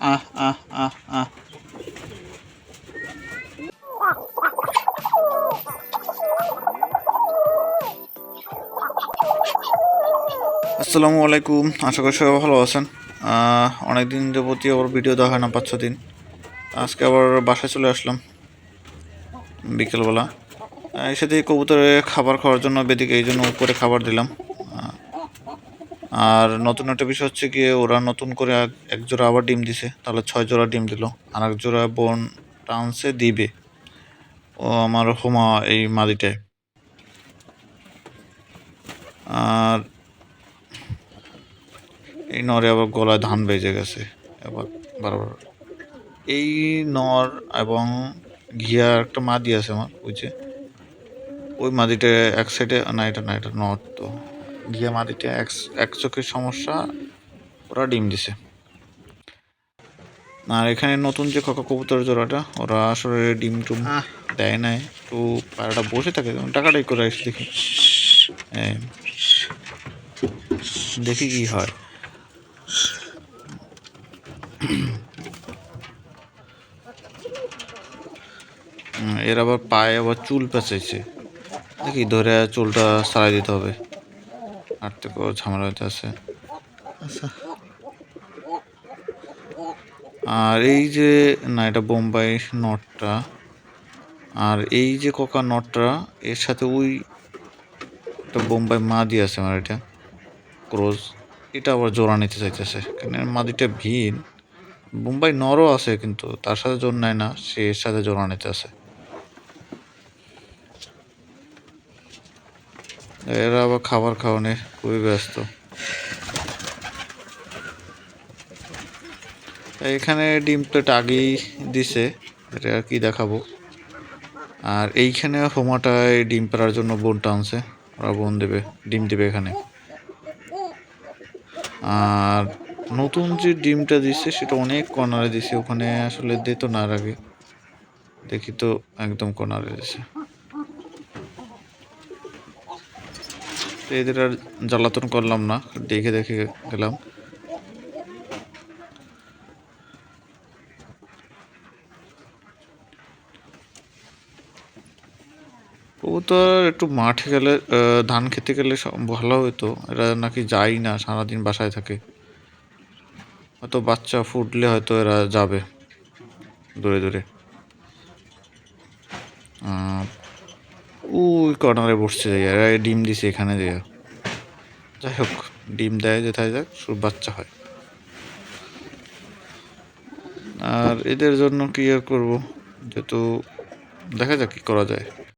আহ আহ আহ আহ। আসসালামু আলাইকুম, আশা করি সবাই ভালো আছেন। অনেক দিন যাবতী আবার ভিডিও দেওয়া হয় না, পাঁচ ছ দিন। আজকে আবার বাসায় চলে আসলাম, বিকেলবেলা। এসে দিয়ে কবুতরে খাবার খাওয়ার জন্য, বেদিকে এই জন্য উপরে খাবার দিলাম। আর নতুন একটা বিষয় হচ্ছে গিয়ে ওরা নতুন করে এক- জোড়া আবার ডিম দিছে। তাহলে ছয় জোড়া ডিম দিল। আর এক জোড়া বোন টানসে দিবে। ও আমার হোমা এই মাদিটায়। আর এই নরে আবার গলায় ধান বেজে গেছে। এবার বারবার। এই নর এবং ঘিয়া একটা মাদি আছে আমার যে ওই মাদিটা এক সাইডে না, এটা না, এটা নর তো। ঘিয়া মাদিটা এক এক চোখের সমস্যা ওরা ডিম দিছে। আর এখানে নতুন যে খোকা কবুতর জোড়াটা ওরা আসলে ডিম টুম দেয় নাই একটু পায়রাটা বসে থাকে টাকাটাই করে আসি দেখি। দেখি কি হয়। এর আবার পায়ে আবার চুল পেঁচাইছে। দেখি ধরে চুলটা সারাই দিতে হবে। আর থেকে ঝামেলা হইতে আছে। আর এই যে না এটা বোম্বাই নটটা। আর এই যে কোকা নটটা এর সাথে ওই একটা বোম্বাই মাদি আছে আমার এটা ক্রোজ। এটা আবার জোড়া নিতে চাইতেছে। কেন মাদিটা ভিন। বোম্বাই নরও আছে কিন্তু তার সাথে জোর নেয় না সে এর সাথে জোড়া নিতে আছে। এরা আবার খাবার খাওয়ানে, খুবই ব্যস্ত। এখানে ডিম প্লেট আগেই দিছে, এটা আর কি দেখাবো। আর এইখানে হোমাটায় ডিম পাড়ার জন্য বোন টানছে ওরা বোন দেবে, ডিম দেবে এখানে। আর নতুন যে ডিমটা দিচ্ছে সেটা অনেক কর্নারে দিছে, ওখানে আসলে দিত না আর আগে। দেখি তো একদম কর্নারে দিছে। এদের আর জ্বালাতন করলাম না, দেখে দেখে গেলাম। কবুতর একটু মাঠে গেলে ধান খেতে গেলে ভালো হতো। এরা নাকি যায় না, সারাদিন বাসায় থাকে। হয়তো বাচ্চা ফুটলে হয়তো এরা যাবে দূরে দূরে। ওই কর্নারে বসছে যাই ডিম দিছে এখানে যে। যাই হোক, ডিম দেয় যেথায় যাক, সব বাচ্চা হয়। আর এদের জন্য কি আর করব? যেহেতু দেখা যাক কি করা যায়।